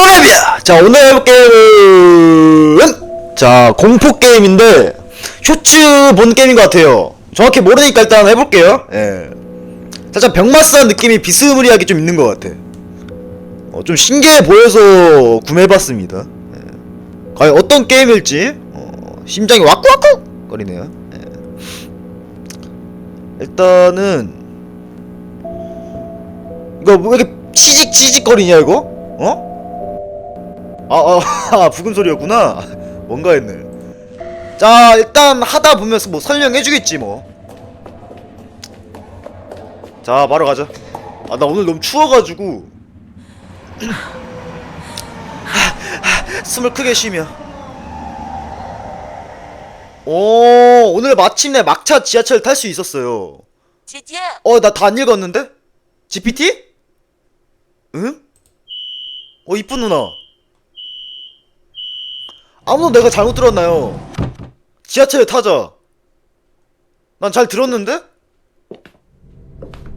소레비야! 자, 오늘 해볼 게임은, 자, 공포 게임인데, 쇼츠 본 게임인 것 같아요. 정확히 모르니까 일단 해볼게요. 예. 살짝 병마스한 느낌이 비스무리하게 좀 있는 것 같아. 어, 좀 신기해 보여서 구매해봤습니다. 예. 과연 어떤 게임일지, 어, 심장이 와꾸와꾸! 거리네요. 예. 일단은, 이거 왜 이렇게 치직 치직거리냐 이거? 어? 아, 아, 아 부금 소리였구나. 뭔가 했네. 자, 일단 하다 보면서 뭐 설명해주겠지 뭐. 자, 바로 가자. 아, 나 오늘 너무 추워가지고. 숨을 크게 쉬며. 오, 오늘 마침내 막차 지하철 탈 수 있었어요. 姐姐， 어, 나 다 안 읽었는데? GPT? 응? 어, 이쁜 누나. 아무도 내가 잘못 들었나요? 지하철에 타자. 난 잘 들었는데?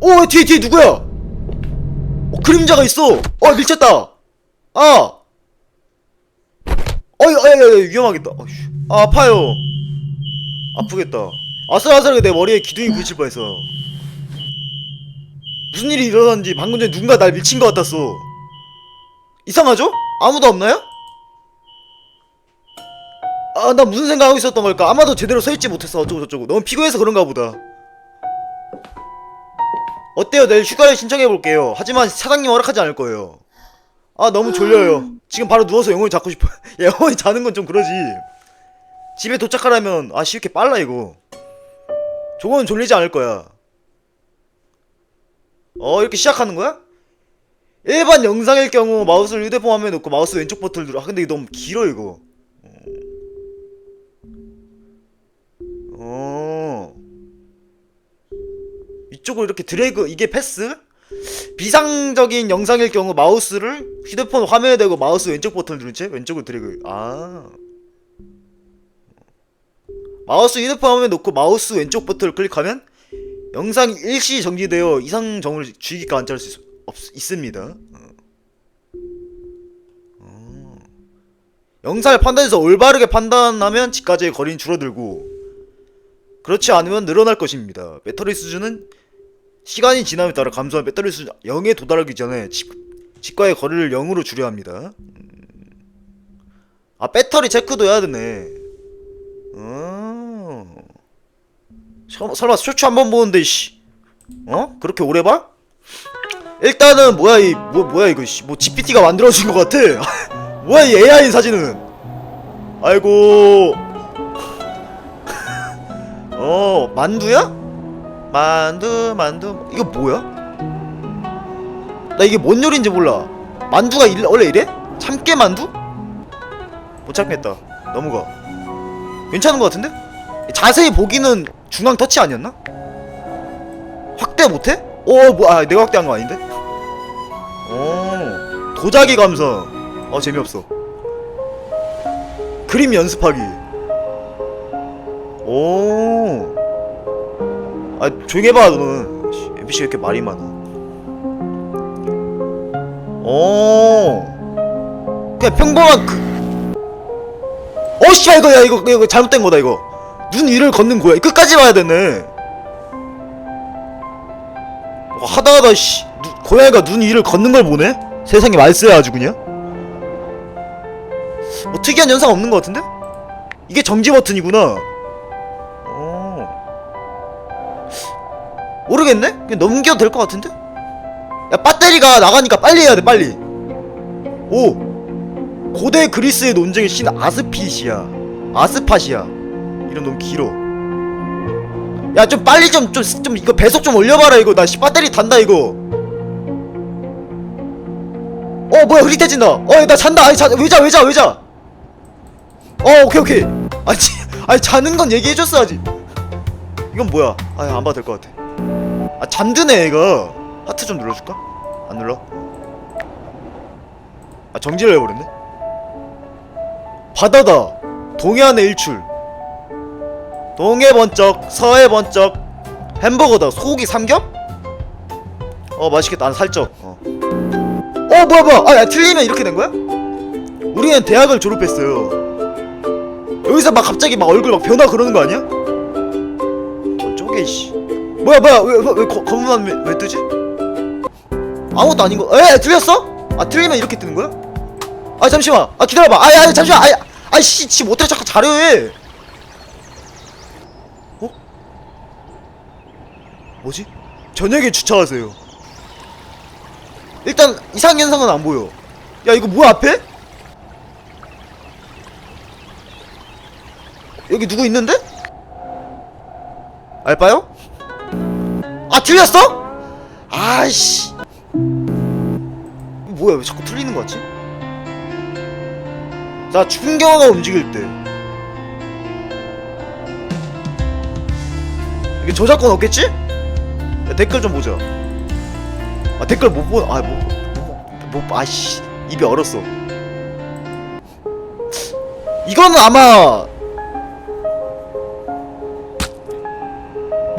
오, 뒤에, 뒤에 누구야? 어, 그림자가 있어. 어, 밀쳤다. 아. 어이, 어이, 어이, 위험하겠다. 어이씨. 아, 아파요. 아프겠다. 아슬아슬하게 내 머리에 기둥이 부딪힐 뻔했어. 무슨 일이 일어났는지 방금 전에 누군가 날 밀친 것 같았어. 이상하죠? 아무도 없나요? 아, 나 무슨 생각하고 있었던 걸까? 아마도 제대로 서 있지 못했어. 어쩌고 저쩌고. 너무 피곤해서 그런가 보다. 어때요? 내일 휴가를 신청해 볼게요. 하지만 사장님 허락하지 않을 거예요. 아, 너무 졸려요. 지금 바로 누워서 영원히 자고 싶어. 야, 영원히 자는 건 좀 그러지. 집에 도착하려면 아, 씨 이렇게 빨라 이거. 저건 졸리지 않을 거야. 어 이렇게 시작하는 거야? 일반 영상일 경우 마우스를 휴대폰 화면에 놓고 마우스 왼쪽 버튼을 누르 아 근데 이거 너무 길어 이거 이쪽으로 이렇게 드래그 이게 패스? 비상적인 영상일 경우 마우스를 휴대폰 화면에 대고 마우스 왼쪽 버튼을 누른 채 왼쪽으로 드래그 아 마우스 휴대폰 화면에 놓고 마우스 왼쪽 버튼을 클릭하면 영상이 일시 정지되어 이상 점을 주의깊게 관찰할 수 있, 없, 있습니다. 어. 어. 영상을 판단해서 올바르게 판단하면 집까지의 거리는 줄어들고 그렇지 않으면 늘어날 것입니다. 배터리 수준은 시간이 지남에 따라 감소한 배터리 수준 0에 도달하기 전에 집, 집과의 거리를 0으로 줄여야 합니다. 음. 아 배터리 체크도 해야 되네. 어. 설- 설마 쇼츠 한 번 보는데 씨. 어? 그렇게 오래 봐? 일단은 뭐야 이 뭐 뭐야 이거 씨. 뭐 GPT가 만들어진 것 같아. 뭐야 이 AI 사진은. 아이고. 어 만두야? 만두 만두 이거 뭐야? 나 이게 뭔 요리인지 몰라. 만두가 일, 원래 이래? 참깨 만두? 못 참겠다. 넘어가. 괜찮은 것 같은데? 자세히 보기는 중앙 터치 아니었나? 확대 못해? 오, 뭐, 아, 내가 확대한 거 아닌데? 오, 도자기 감성. 어, 재미없어. 그림 연습하기. 오, 아, 조용히 해봐, 너는. 왜 이렇게 말이 많아? 오, 그냥 평범한 그, 어, 씨발, 이거, 야, 이거, 이거 잘못된 거다, 이거. 눈 위를 걷는 고양이 끝까지 봐야 되네 어, 하다 하다 씨 누- 고양이가 눈 위를 걷는 걸 보네? 세상에 말세야 아주 그냥 뭐 특이한 현상 없는 것 같은데? 이게 정지 버튼이구나 모르겠네? 그냥 넘겨도 될 것 같은데? 야 배터리가 나가니까 빨리 해야 돼 빨리 오 고대 그리스의 논쟁의 신 아스피시아 아스파시아 이름 너무 길어. 야 좀 빨리 좀 좀 좀 이거 배속 좀 올려봐라 이거 나 씨, 배터리 단다 이거. 어 뭐야 흐릿해진다. 어나 잔다. 아니 자 왜자 왜 자. 어 오케이 오케이. 아니 지- 아니 자는 건 얘기해줬어야지. 이건 뭐야? 아안 봐도 될 것 같아. 아 잠드네 얘가. 하트 좀 눌러줄까? 안 눌러? 아 정지를 해버렸네. 바다다. 동해안의 일출. 동해 번쩍 서해 번쩍 햄버거다 소고기 삼겹? 어 맛있겠다 난 살쪄 어, 어 뭐야 뭐야 아 야, 틀리면 이렇게 된 거야? 우리는 대학을 졸업했어요. 여기서 막 갑자기 막 얼굴 막 변화 그러는 거 아니야? 저쪽에 씨. 뭐야 뭐야 왜왜 검은 왜, 왜 뜨지? 아무것도 아닌 거. 에 틀렸어? 아 틀리면 이렇게 뜨는 거야? 아 잠시만. 아 기다려봐. 아야 아, 잠시만. 아야 아씨 지 못해 자꾸 자료해. 어? 뭐지? 저녁에 주차하세요. 일단 이상 현상은 안 보여. 야 이거 뭐야 앞에? 여기 누구 있는데? 알바요? 아 틀렸어? 아이씨 뭐야 왜 자꾸 틀리는 거 같지? 나 충경화가 움직일 때 이게 저작권 없겠지? 야, 댓글 좀 보자 아 댓글 못 보.. 아뭐 뭐, 뭐, 아씨 입이 얼었어 이거는 아마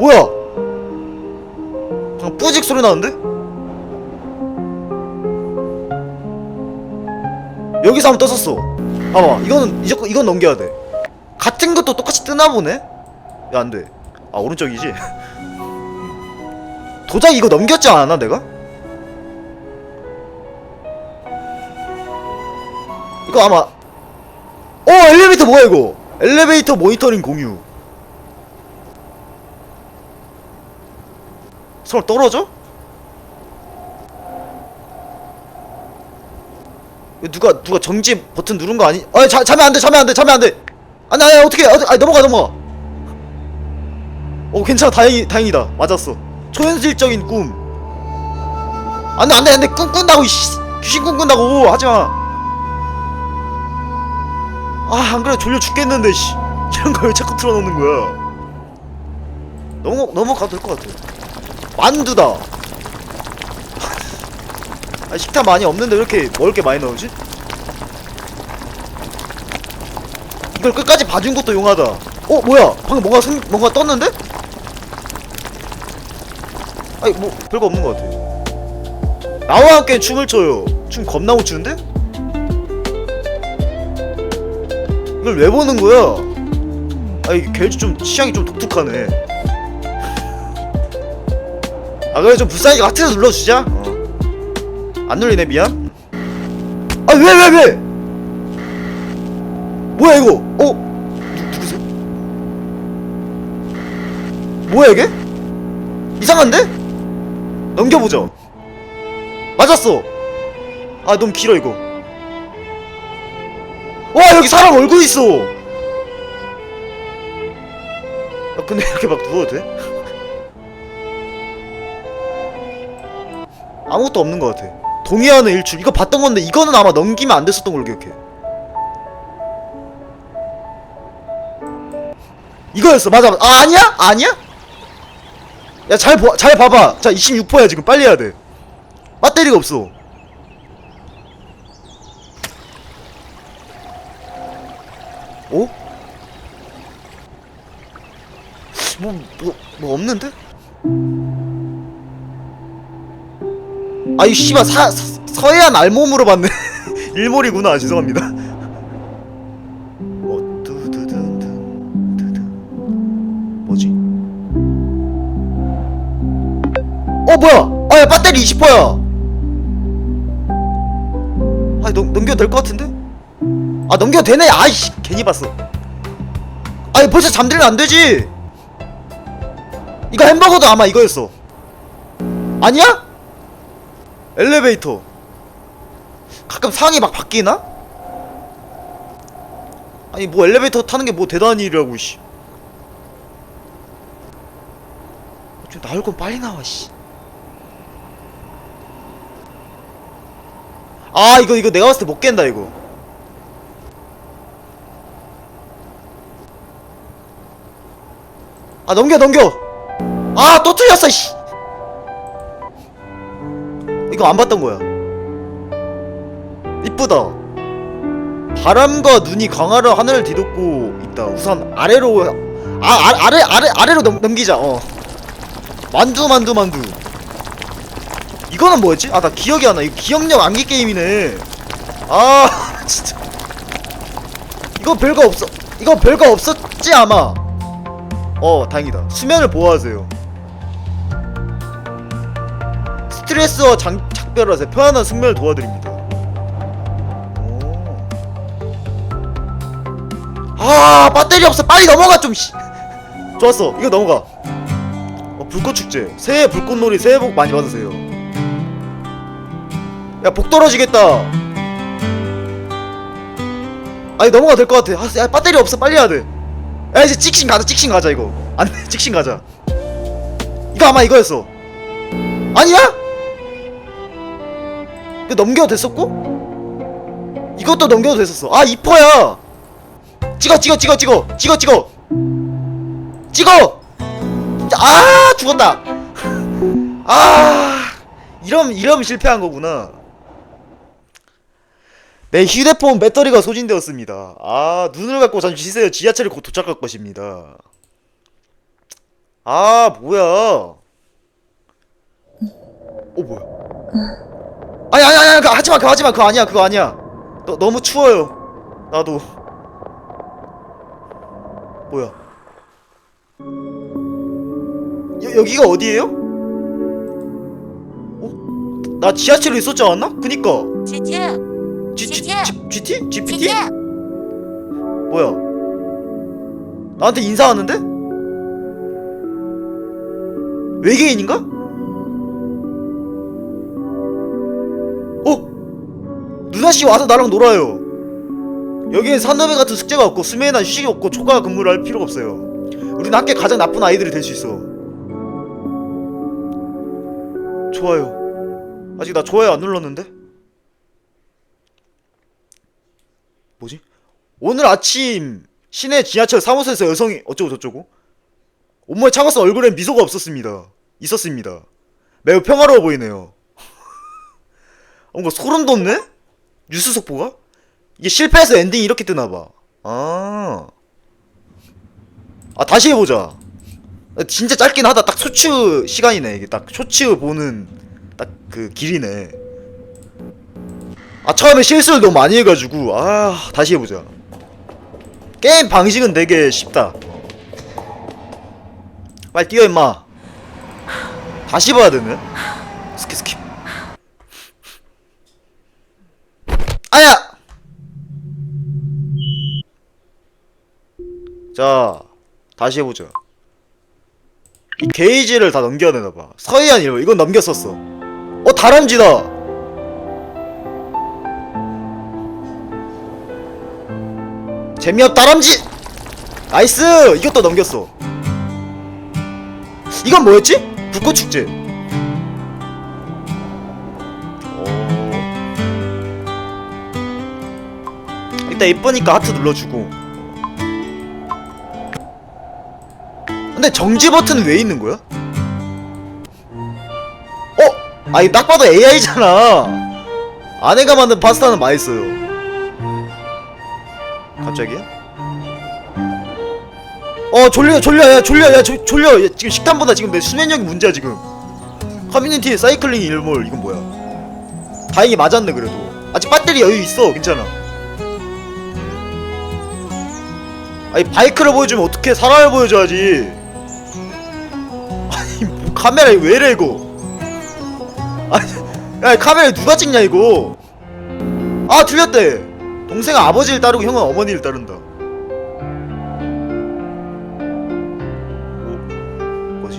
뭐야 소리 나는데? 여기서 한번 떴었어 봐봐 이거는 이건, 이건 넘겨야 돼 같은 것도 똑같이 뜨나 보네? 야 안돼 아 오른쪽이지? 도장 이거 넘겼지 않았나 내가? 이거 아마 어 엘리베이터 뭐야 이거 엘리베이터 모니터링 공유 설마 떨어져? 이거 누가 누가 정지 버튼 누른 거 아니? 아 자, 자면 안 돼 자면 안 돼 자면 안 돼. 아니 아니 어떻게 아니 넘어가 넘어가. 어 괜찮아. 다행이 다행이다. 맞았어. 초현실적인 꿈. 안 돼 안 돼 안 돼. 꿈 꾼다고 이씨 귀신 꿈 꾼다고 하지 마. 아 안 그래 졸려 죽겠는데 씨. 이런 걸왜 자꾸 틀어 놓는 거야. 넘어 넘어가도 될 것 같아. 만두다 아 식탐 많이 없는데 왜 이렇게 먹을 게 많이 나오지? 이걸 끝까지 봐준 것도 용하다 어 뭐야 방금 뭔가 생, 뭔가 떴는데? 아니 뭐 별거 없는 것 같아 나와 함께 춤을 춰요 춤 겁나 못 추는데? 이걸 왜 보는 거야? 아이 걔좀 취향이 좀 독특하네 아 그래 좀 불쌍하게 하트를 눌러주자 어. 안 눌리네 미안 아왜왜 왜, 뭐야 이거 어? 누, 누구세요? 뭐야 이게? 이상한데? 넘겨보자 맞았어 아 너무 길어 이거 와 여기 사람 얼굴 있어 아 근데 이렇게 막 누워도 돼? 아무것도 없는 것 같아 동의하는 일출 이거 봤던 건데 이거는 아마 넘기면 안 됐었던 걸로 기억해 이거였어 맞아. 아 아니야? 아니야? 야잘 잘 봐봐 자 26%야 지금 빨리 해야 돼 배터리가 없어 오? 뭐, 뭐, 뭐 없는데? 아이 씨발 사, 서, 서해안 알몸으로 봤네. 일몰이구나. 죄송합니다. 어 뭐지? 어 뭐야? 아야 배터리 20%야. 아 넘, 넘겨도 될 것 같은데? 아 넘겨도 되네. 아이씨 괜히 봤어. 아니 벌써 잠들면 안 되지. 이거 햄버거도 아마 이거였어. 아니야? 엘리베이터 가끔 상황이 막 바뀌나? 아니 뭐 엘리베이터 타는 게 뭐 대단한 일이라고 씨. 좀 나올 건 빨리 나와 씨. 아 이거 이거 내가 봤을 때 못 깬다 이거. 아 넘겨 넘겨. 아또 틀렸어 씨. 이거 안 봤던 거야. 이쁘다. 바람과 눈이 강하려 하늘을 뒤덮고 있다. 우선 아래로 아, 아 아래 아래 아래로 넘, 넘기자. 어. 만두 만두 만두. 이거는 뭐였지? 아 나 기억이 안 나. 이거 기억력 암기 게임이네. 아 진짜. 이거 별거 없어 이거 별거 없었지 아마 어 다행이다 수면을 보호하세요 스트레스와 장, 작별하세요. 편안한 숙면을 도와드립니다. 오. 아 배터리 없어. 빨리 넘어가 좀 씨. 좋았어. 이거 넘어가. 어, 불꽃축제. 새해 불꽃놀이 새해 복 많이 받으세요. 야 복 떨어지겠다. 아니 넘어가 될 것 같아. 아, 야, 배터리 없어. 빨리 해야 돼야 이제 찍신 가자. 찍신 가자 이거. 안돼. 찍신 가자. 이거 아마 이거였어. 아니야? 이거 넘겨도 됐었고? 이것도 넘겨도 됐었어. 아 이퍼야! 찍어 찍어 찍어 찍어 찍어 찍어! 찍어! 아 죽었다! 아 이러면 이러면 실패한 거구나. 내 휴대폰 배터리가 소진되었습니다. 아 눈을 감고 잠시 쉬세요. 지하철이 곧 도착할 것입니다. 아 뭐야? 어 뭐야 아니 아니 아니 그거 하지마 그거 하지마 그거 아니야 그거 아니야 너, 너무 추워요 나도 뭐야 여, 여기가 어디예요? 어? 나 지하철에 있었지 않았나? 그니까 지지 G, G, GT? GT? 지지 뭐야 나한테 인사하는데? 외계인인가? 누나씨 와서 나랑 놀아요 여기엔 산더미 같은 숙제가 없고 수면이나 휴식이 없고 초과 근무를 할 필요가 없어요 우리는 학교 가장 나쁜 아이들이 될 수 있어 좋아요 아직 나 좋아요 안 눌렀는데? 뭐지? 오늘 아침 시내 지하철 사무소에서 여성이 어쩌고 저쩌고 온몸에 차가 서 얼굴엔 미소가 없었습니다. 있었습니다. 매우 평화로워 보이네요. 뭔가 소름 돋네? 뉴스 속보가? 이게 실패해서 엔딩이 이렇게 뜨나봐. 아. 아, 다시 해보자. 진짜 짧긴 하다. 딱 쇼츠 시간이네. 이게 딱 쇼츠 보는 딱 그 길이네. 아 처음에 실수를 너무 많이 해가지고 아 다시 해보자 게임 방식은 되게 쉽다 빨리 뛰어 임마 다시 봐야 되네 스킵 스킵 아야 자 다시 해보자 이 게이지를 다 넘겨야 되나봐. 서해안 일보 이건 넘겼었어. 어 다람쥐다! 재미없 다람쥐! 나이스! 이것도 넘겼어. 이건 뭐였지? 불꽃축제. 어... 일단 예쁘니까 하트 눌러주고 근데 정지 버튼은 왜 있는 거야? 어? 아니 딱 봐도 AI잖아. 아내가 만든 파스타는 맛있어요. 갑자기요? 어 졸려 졸려 야 졸려 야 조, 졸려. 야, 지금 식탐보다 지금 내 수면력이 문제야 지금. 커뮤니티 사이클링 일몰 이건 뭐야? 다행히 맞았네 그래도. 아직 배터리 여유 있어 괜찮아. 아니 바이크를 보여주면 어떻게 사람을 보여줘야지 카메라 이거 왜 이래 이거 아니 야 카메라 누가 찍냐 이거 아 틀렸대 동생은 아버지를 따르고 형은 어머니를 따른다. 어? 뭐지?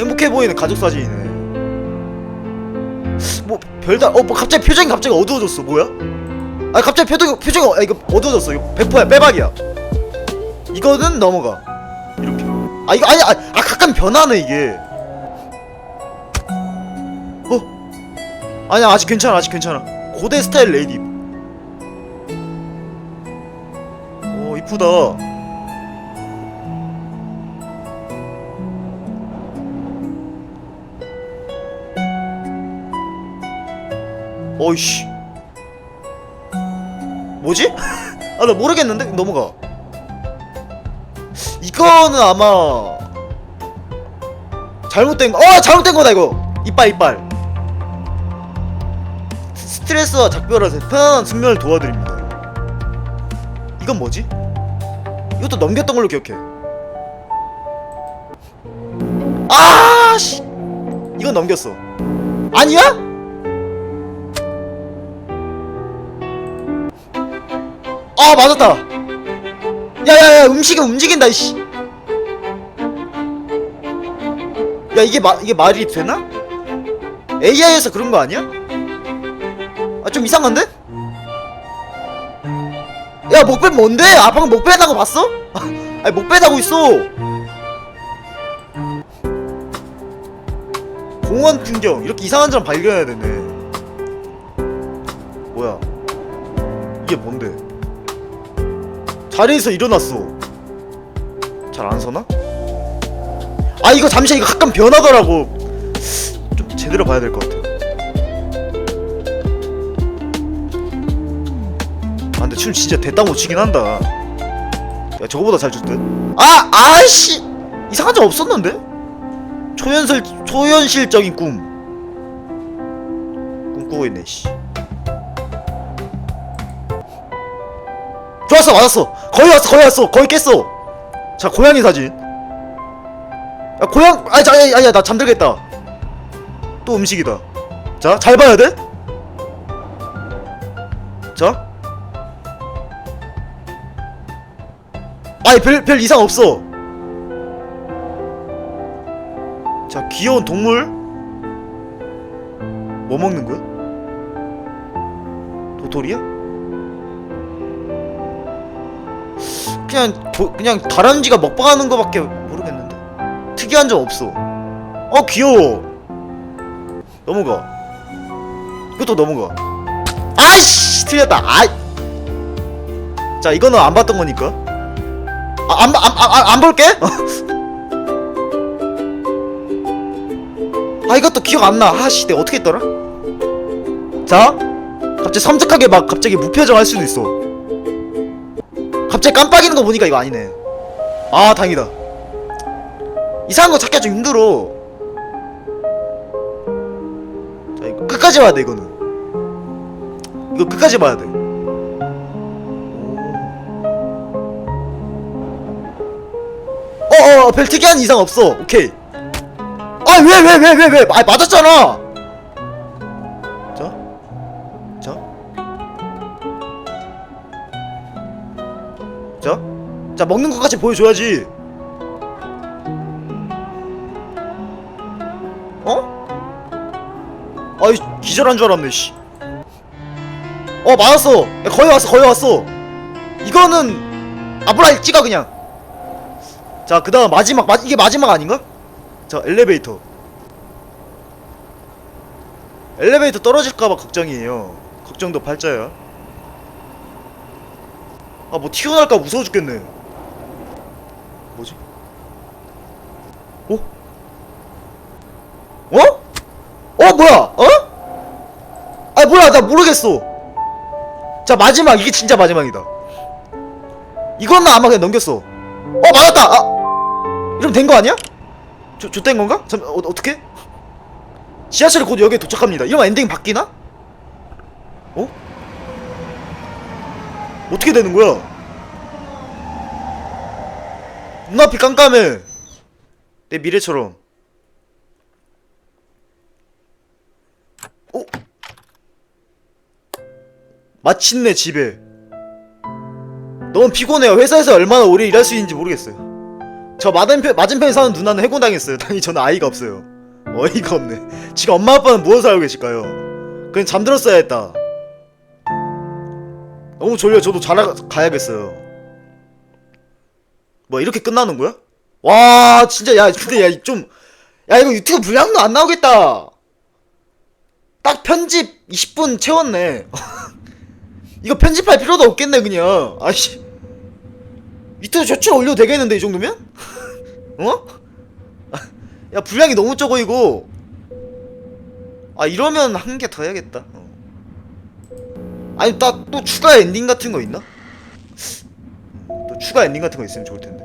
행복해 보이는 가족 사진이네. 뭐 별다 어뭐 갑자기 표정이 갑자기 어두워졌어 뭐야? 아 갑자기 표정 표정이 어, 아, 이거 어두워졌어 이거 100%야 빼박이야. 이거는 넘어가. 아 이거 아니 아, 아 가끔 변하네 이게. 어? 아니야 아직 괜찮아 아직 괜찮아. 고대 스타일 레이디 오 이쁘다 어이씨 뭐지? 아 나 모르겠는데 넘어가 이거는 아마 잘못된 거, 어 잘못된 거다 이거 이빨 이빨 스트레스와 작별하세요 편안한 숙면을 도와드립니다 이건 뭐지? 이것도 넘겼던 걸로 기억해. 아, 씨. 이건 넘겼어. 아니야? 아, 맞았다. 야야야, 음식이 움직인다, 이씨. 야, 이게 마, 이게 말이 되나? AI에서 그런 거 아니야? 아, 좀 이상한데? 야, 목빼 뭔데? 아, 방금 목 빼다고 봤어? 아니, 목 빼다고 있어. 공원 풍경 이렇게 이상한 점 발견해야 되네. 뭐야? 이게 뭔데? 자리에서 일어났어. 잘 안 서나? 아 이거 잠시 이거 가끔 변하더라고. 좀 제대로 봐야 될 것 같아. 아 근데 춤 진짜 대따 못 추긴 한다. 야 저거보다 잘출 듯. 아 아씨 이상한 점 없었는데? 초현실 초현실적인 꿈 꿈꾸고 있네 씨. 좋았어 맞았어 거의 왔어 거의 왔어 거의 깼어 자 고양이 사진 야 고양 아니 자 아니 아니야 나 잠들겠다 또 음식이다 자 잘 봐야 돼 자. 아니 별, 별 이상 없어 자 귀여운 동물 뭐 먹는 거야? 도토리야? 그냥 도, 그냥 다람쥐가 먹방하는 거밖에 특이한 점 없어 어 귀여워 넘어가 이것도 넘어가 아이씨 틀렸다 아이 자 이거는 안 봤던 거니까 아, 안, 안, 안, 안 볼게 아 이것도 기억 안 나. 아씨 내가 어떻게 했더라? 자, 갑자기 섬뜩하게 막 갑자기 무표정 할 수도 있어. 갑자기 깜빡이는 거 보니까 이거 아니네. 아 다행이다. 이상한 거 찾기가 좀 힘들어. 자 이거 끝까지 봐야 돼 이거는. 이거 끝까지 봐야 돼. 어어 별 특이한 이상 없어. 오케이. 아 왜 왜 왜 왜 왜? 아 맞았잖아. 자, 자, 자, 자 먹는 것까지 보여줘야지. 기절한 줄 알았네 씨. 어 맞았어. 야, 거의 왔어 거의 왔어. 이거는 아브라 찍어 그냥. 자 그 다음 마지막 마, 이게 마지막 아닌가? 자 엘리베이터 엘리베이터 떨어질까봐 걱정이에요 걱정도 팔자야 아 뭐 튀어나올까 무서워 죽겠네 뭐지? 어? 어? 어 뭐야 어? 아 뭐야 나 모르겠어 자 마지막 이게 진짜 마지막이다 이건 나 아마 그냥 넘겼어 어 맞았다 아 이러면 된 거 아니야? 조, 좆된 건가? 잠, 어, 어떻게? 지하철이 곧 여기에 도착합니다. 이러면 엔딩 바뀌나? 어? 어떻게 되는 거야? 눈앞이 깜깜해. 내 미래처럼. 마침내 집에. 너무 피곤해요. 회사에서 얼마나 오래 일할 수 있는지 모르겠어요. 저 맞은편, 맞은편에 사는 누나는 해고당했어요. 당연히 저는 아이가 없어요. 어이가 없네. 지금 엄마 아빠는 무엇을 하고 계실까요? 그냥 잠들었어야 했다. 너무 졸려. 저도 자라 가야겠어요. 뭐 이렇게 끝나는 거야? 와 진짜 야 근데 야 좀 야 이거 유튜브 분량도 안 나오겠다. 딱 편집 20분 채웠네. 이거 편집할 필요도 없겠네 그냥. 아씨. 유튜브 저출 올려도 되겠는데 이 정도면? 어? 야 분량이 너무 적어 이거 아 이러면 한 개 더 해야겠다 어. 아니 나 또 추가 엔딩 같은 거 있나? 또 추가 엔딩 같은 거 있으면 좋을 텐데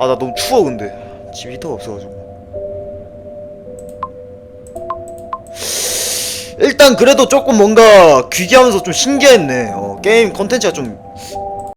아 나 너무 추워 근데 집에 히터가 없어가지고 일단 그래도 조금 뭔가 귀기하면서 좀 신기했네. 어, 게임 컨텐츠가 좀